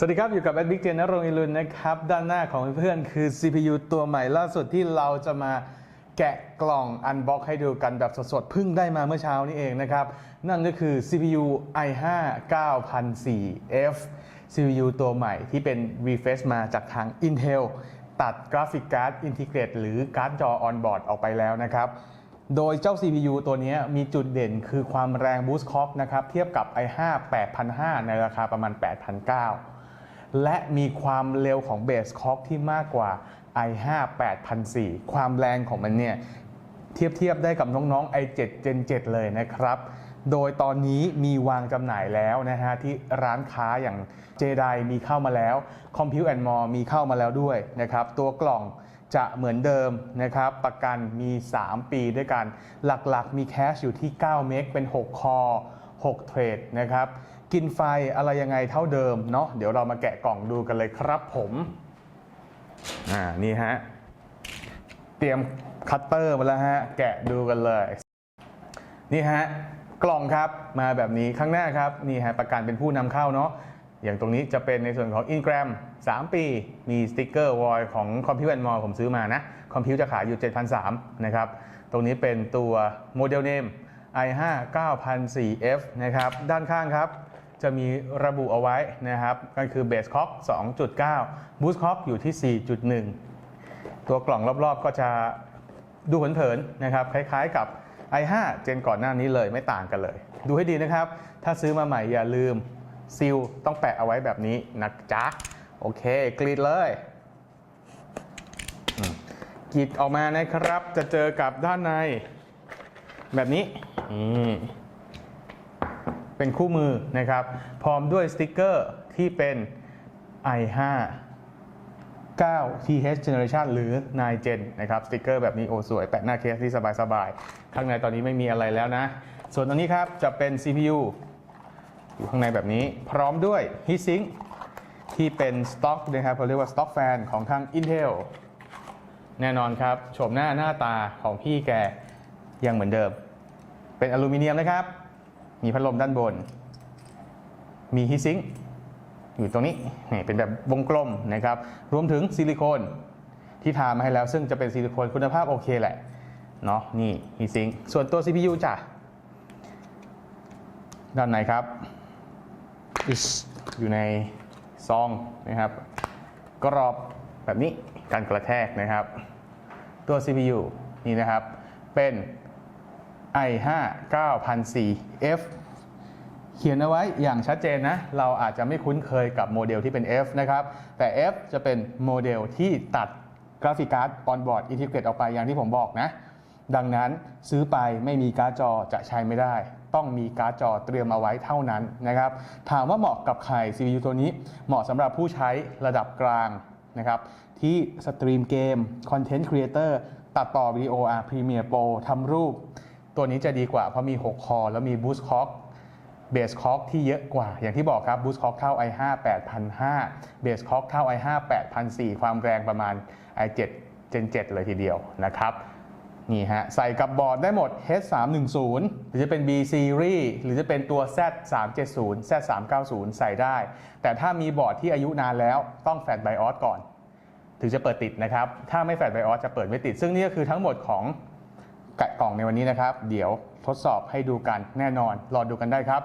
สวัสดีครับ อยู่กับแอดบิ๊กเจนนรงอิรุนนะครับ ด้านหน้าของเพื่อนคือ CPU ตัวใหม่ล่าสุดที่เราจะมาแกะกล่องอันบ็อกให้ดูกันแบบสดๆเพิ่งได้มาเมื่อเช้านี้เองนะครับ นั่นก็คือ CPU i5 9004F CPU ตัวใหม่ที่เป็น refresh มาจากทาง Intel ตัดกราฟิกการ์ดอินทิเกรตหรือการ์ดจอออนบอร์ดออกไปแล้วนะครับโดยเจ้า CPU ตัวนี้มีจุดเด่นคือความแรง Boost Clock นะครับเทียบกับ i5 8500ในราคาประมาณ 8,900 และมีความเร็วของ Base Clock ที่มากกว่า i5 8004 ความแรงของมันเนี่ยเทียบเทียบได้กับน้องๆ i7 Gen 7 เลยนะครับ โดยตอนนี้มีวางจำหน่ายแล้วนะฮะที่ร้านค้าอย่างเจไดมีเข้ามาแล้ว Compute and More มีเข้ามาแล้วด้วยนะครับ ตัวกล่องจะเหมือนเดิมนะครับ ประกันมี 3 ปีด้วยกัน หลักๆ มีแคชอยู่ที่ 9 เมกเป็น 6 คอ 6 เทรดนะครับ กินไฟอะไรยังไงเท่าเดิมเนาะเดี๋ยวเรามาแกะกล่องดูกันเลยครับผมอ่านี่ฮะเตรียมคัตเตอร์มาแล้วฮะแกะดูกันเลย นี่ฮะกล่องครับมาแบบนี้ข้างหน้าครับนี่ฮะประกันเป็นผู้นำเข้าเนาะอย่างตรงนี้จะเป็นในส่วนของ Ingram 3 ปี มีสติกเกอร์วอยของ Compute and More ผมซื้อมานะ Compute จะขายอยู่ 7,300นะครับ ตรงนี้เป็นตัวโมเดลเนม i5 9004F นะครับ ด้านข้างครับ จะมีระบุเอาไว้นะครับ ก็คือ Base Clock 2.9 Boost Clock อยู่ที่ 4.1 ตัวกล่องรอบๆก็จะดูเผินๆนะครับ คล้ายๆกับ i5 เจนก่อนหน้านี้เลยไม่ต่างกันเลย ดูให้ดีนะครับ ถ้าซื้อมาใหม่อย่าลืมซีลต้องแปะเอาไว้แบบนี้นะจ๊ะ โอเค กรีดเลยกรีดออกมานะครับ จะเจอกับด้านใน แบบนี้นี่ เป็นคู่มือนะครับ พร้อมด้วยสติกเกอร์ที่เป็น i5 9 TH Generation หรือ 9 Gen นะครับสติกเกอร์แบบนี้โอ้สวย แปะหน้าเคสที่สบายๆ ข้างในตอนนี้ไม่มีอะไรแล้วนะ ส่วนตรงนี้ครับจะเป็น CPU อยู่ข้างในแบบนี้ พร้อมด้วย Heatsink ที่เป็นสต็อกนะครับเขาเรียกว่าสต็อกแฟนของทาง Intel แน่นอนครับ โฉมหน้าหน้าตาของพี่แกยังเหมือนเดิม เป็นอลูมิเนียมนะครับ มีพัดลมด้านบน มีฮีซิงค์อยู่ตรงนี้นี่เป็นแบบวงกลมนะครับ รวมถึงซิลิโคนที่ทามาให้แล้ว ซึ่งจะเป็นซิลิโคนคุณภาพโอเคแหละเนาะนี่ฮีซิงค์ส่วนตัว CPU จ้ะด้านในครับอิชอยู่ในซองนะครับ กรอบแบบนี้การกระแทกนะครับ ตัว CPU นี่นะครับ เป็น i5 9004F เขียนเอาไว้อย่างชัดเจนนะ เราอาจจะไม่คุ้นเคยกับโมเดลที่เป็น F นะครับ แต่ F จะเป็นโมเดลที่ตัดกราฟิกการ์ดออนบอร์ดอินทิเกรตออกไปอย่างที่ผมบอกนะ ดังนั้นซื้อไปไม่มีการ์ดจอจะใช้ไม่ได้ ต้องมีการ์ดจอเตรียมเอาไว้เท่านั้นนะครับ ถามว่าเหมาะกับใคร CPU ตัวนี้เหมาะสำหรับผู้ใช้ระดับกลางนะครับที่สตรีมเกมคอนเทนต์ครีเอเตอร์ตัดต่อวิดีโออาร์พรีเมียร์โปรทำรูป ตัวนี้จะดีกว่าเพราะมี 6 คอ แล้วมี Boost Clock เบสค Clock ที่เยอะกว่า อย่างที่บอกครับ Boost Clock เท่า i5 8005 Base Clock เท่า i5 8004ความแรงประมาณ i7 Gen 7 เลยทีเดียวนะครับนี่ฮะใส่กับบอร์ดได้หมด H310 หรือจะเป็น B Series หรือจะเป็นตัว Z370 Z390 ใส่ได้ แต่ถ้ามีบอร์ดที่อายุนานแล้วต้องแฟลชไบออสก่อน ถึงจะเปิดติดนะครับ ถ้าไม่แฟลชไบออสจะเปิดไม่ติด ซึ่งนี่ก็คือทั้งหมดของ แกะกล่องในวันนี้นะครับ เดี๋ยวทดสอบให้ดูกันแน่นอน รอดูกันได้ครับ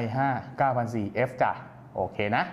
i5 9004F จ้ะ โอเคนะ